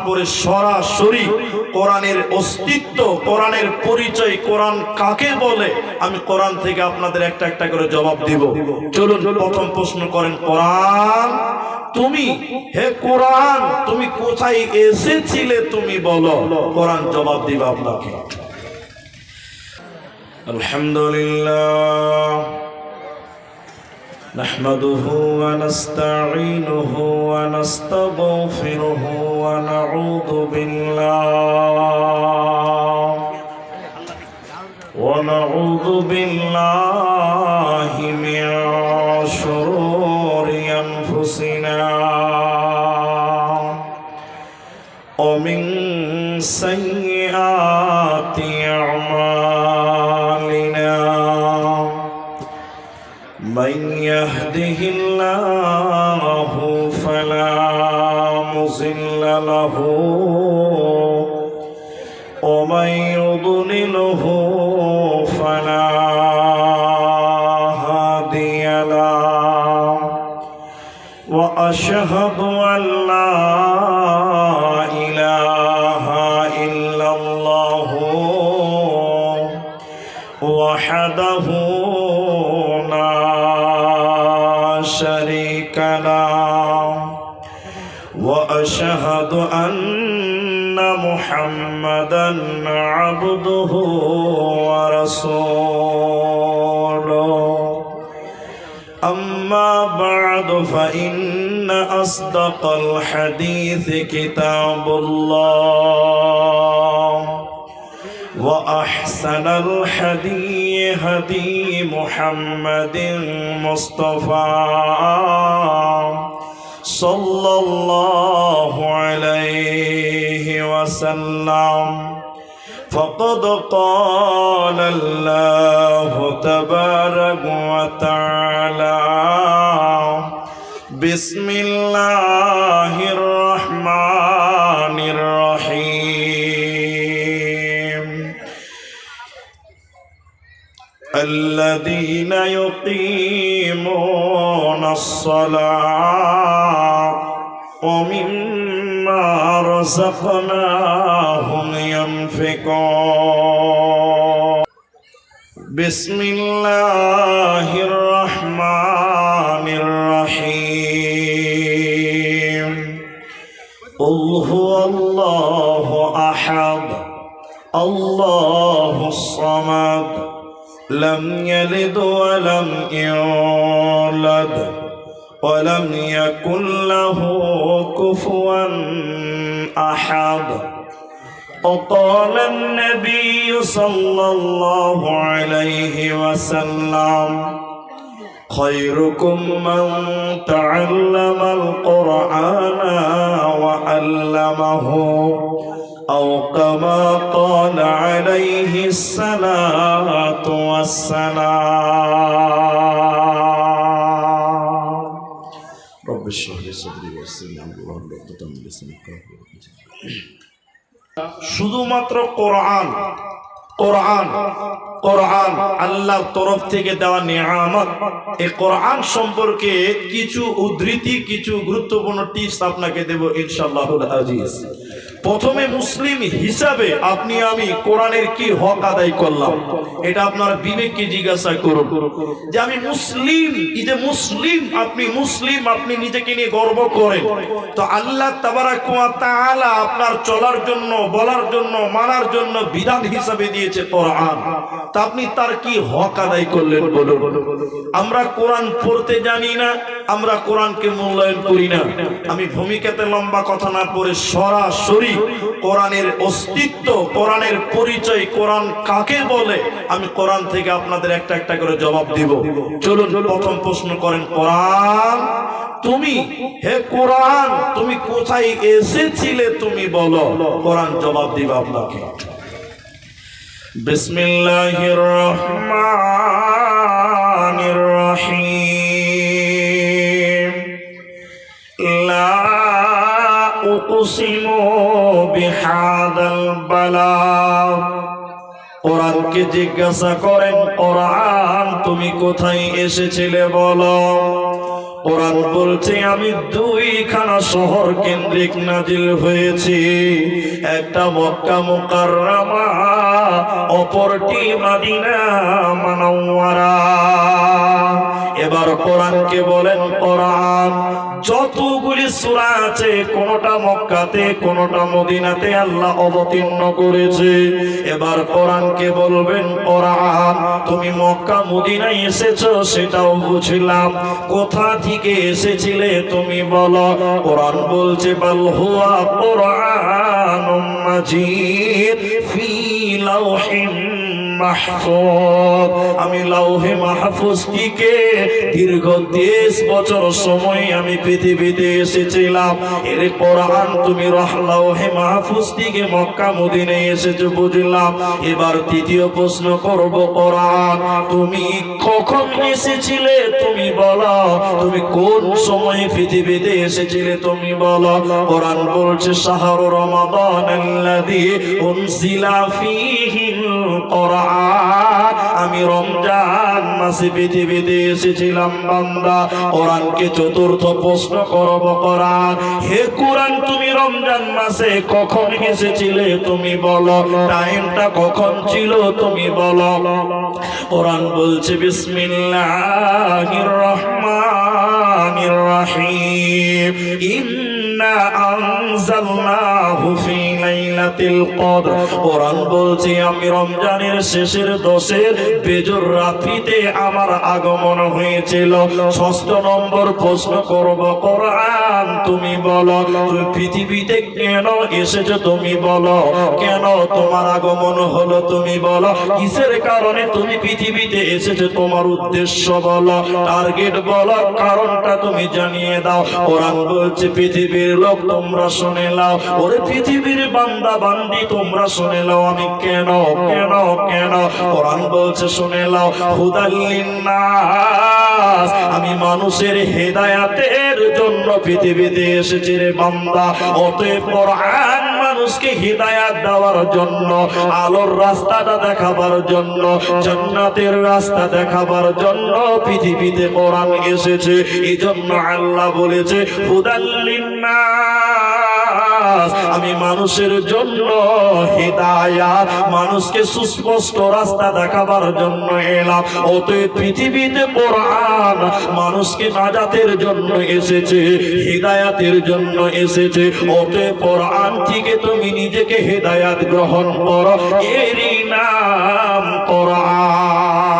পড়ে সরাসরি কোরআনের অস্তিত্ব কোরআনের পরিচয় কোরআন কাকে বলে আমি কোরআন থেকে আপনাদের একটা একটা করে জবাব দিব চলুন প্রথম প্রশ্ন করেন কোরআন তুমি হে কোরআন তুমি কোথায় এসেছিলে তুমি বলো কোরআন জবাব দিবে আপনাকে আলহামদুলিল্লাহ نحمده ونستعينه ونستغفره ونعوذ بالله ونعوذ بالله من شرور أنفسنا ومن سيئات أعمالنا من يهده الله له ومن يضلله فلا هادي له واشهد ان لا اله الا الله وحده لا شريك له واشهد ان محمدا عبده ورسوله اما بعد فان اصدق الحديث كتاب الله وأحسن الحدي هدي محمد مصطفى صلى الله عليه وسلم. فقد قال الله تبارك وتعالى بسم الله الرحمن الرحيم. الذين يقيمون الصلاة ومما رزقناهم ينفقون بسم الله الرحمن الرحيم قل هو الله احد الله الصمد لم يلد ولم يولد ولم يكن له كفوا أحد. وقال النبي صلى الله عليه وسلم خيركم من تعلم القرآن وعلمه أو كما قال عليه الصلاة والسلام. শুধুমাত্র কোরআন কোরআন কোরআন, আল্লাহর তরফ থেকে দেওয়া নিয়ামত। এই কোরআন সম্পর্কে কিছু উদ্ধৃতি, কিছু গুরুত্বপূর্ণ টিপস আপনাকে দেব ইনশাল্লাহ আজিজ। প্রথমে মুসলিম হিসাবে আপনি আমি কোরআনের কি হক আদায় করলাম? এটা আপনার বিবেককে জিজ্ঞাসা করুন। যে আমি মুসলিম যে মুসলিম, আপনি মুসলিম, আপনি নিজেকে নিয়ে গর্ব করেন। তো আল্লাহ তাআলা আপনার চলার জন্য, বলার জন্য, মানার জন্য বিধান হিসাবে দিয়েছে কোরআন। তা আপনি তার কি হক আদায় করলেন বলুন? আমরা কোরআন পড়তে জানি না, আমরা কোরআনকে মূল্যায়ন করি না। আমি ভূমিকাতে লম্বা কথা না পড়ে সরাসরি কোরআনের অস্তিত্ব, কোরআনের পরিচয় কোরআন কাকে বলে? আমি কোরআন থেকে আপনাদের একটা একটা করে জবাব দিব। চলুন, প্রথম প্রশ্ন করেন, কোরআন, তুমি? হে কোরআন, তুমি কোথায় এসেছিলে তুমি বলো? কোরআন জবাব দিবে আপনাকে। বিসমিল্লাহির রহমানির রহিম। লা উকসিমু বিহাদাল বালাগ কোরআনকে জিজ্ঞাসা করেন, কোরআন, তুমি কোথায় এসেছিলে বলো? কোরআন বলছে, আমি দুইখানা শহর কেন্দ্রিক নাজিল হয়েছি। একটা মক্কা মুকাররমা, অপরটি মাদিনা মানওয়ারা। এবার কোরআনকে বলেন, কোরআন যতগুলি সূরা আছে, কোনটা মক্কাতে, কোনটা মদিনাতে আল্লাহ অবতীর্ণ করেছে। এবার কোরআনকে বলবেন, কোরআন, তুমি মক্কা, মদিনায় এসেছ, সেটাও বুঝলাম। কোথা থেকে এসেছিলে তুমি বলো। কোরআন বলছে, বল হুয়া কোরআন মাজিদ ফি লাউহিন মাহফুজ। আমি লাউহে মাহফুজ থেকে দীর্ঘ তেইশ বছর সময় আমি পৃথিবীতে এসেছিলাম। এর কোরআন তুমি রহ লাউহে মাহফুজ থেকে মক্কা মদিনে এসেছ বুঝলাম। এবার তৃতীয় প্রশ্ন করব কোরআন। তুমি কখন এসেছিলে? তুমি বলো। তুমি কোন সময় পৃথিবীতে এসেছিলে? তুমি বলো। কোরআন বলছে, শাহরু রমাদান আল্লাযী উনজিলা ফীহিল কোরআন। আমি রমজান মাসে পৃথিবীতে এসেছিলাম বান্দা। কোরআনকে চতুর্থ প্রশ্ন করব কোরআন। হে কোরআন, তুমি রমজান মাসে কখন এসেছিলে তুমি বলো। টাইমটা কখন ছিল তুমি বলো। কোরআন বলছে, বিসমিল্লাহির রহমানির রহিম। রমজানের শেষের দশের রাত্রিতে আমার আগমন ষষ্ঠ নম্বর প্রশ্ন করব তুমি বলো, পৃথিবীতে কেন এসেছ তুমি বলো, কেন তোমার আগমন হলো তুমি বলো, কিসের কারণে তুমি পৃথিবীতে এসেছ তোমার উদ্দেশ্য বলো, টার্গেট বলো, কারণটা তুমি জানিয়ে দাও। কোরআন বলছে, পৃথিবীর লোক, তোমরা শুনে নাও। ওরে পৃথিবীর বান্দা বান্দি, তোমরা শুনে নাও আমি কেন কেন কেন? কোরআন বলছে, শুনে নাও হুদাল্লিন্নাস আমি মানুষের হেদায়াতের জন্য পৃথিবীতে এসেছি রে বান্দা। অতএব কোরআন মানুষকে হিদায়াত দেওয়ার জন্য, আলোর রাস্তাটা দেখাবার জন্য, জান্নাতের রাস্তা দেখাবার জন্য পৃথিবীতে কোরআন এসেছে। এই জন্য আল্লাহ বলেছে আমি মানুষের জন্য হিদায়াত, মানুষকে সুস্পষ্ট রাস্তা দেখাবার জন্য এলাম। অতএব পৃথিবীতে কোরআন মানুষকে নাজাতের জন্য এসেছে, হিদায়াতের জন্য এসেছে। অতএব কোরআন থেকে তুমি নিজেকে হেদায়াত গ্রহণ করো। এরই নাম কোরআন।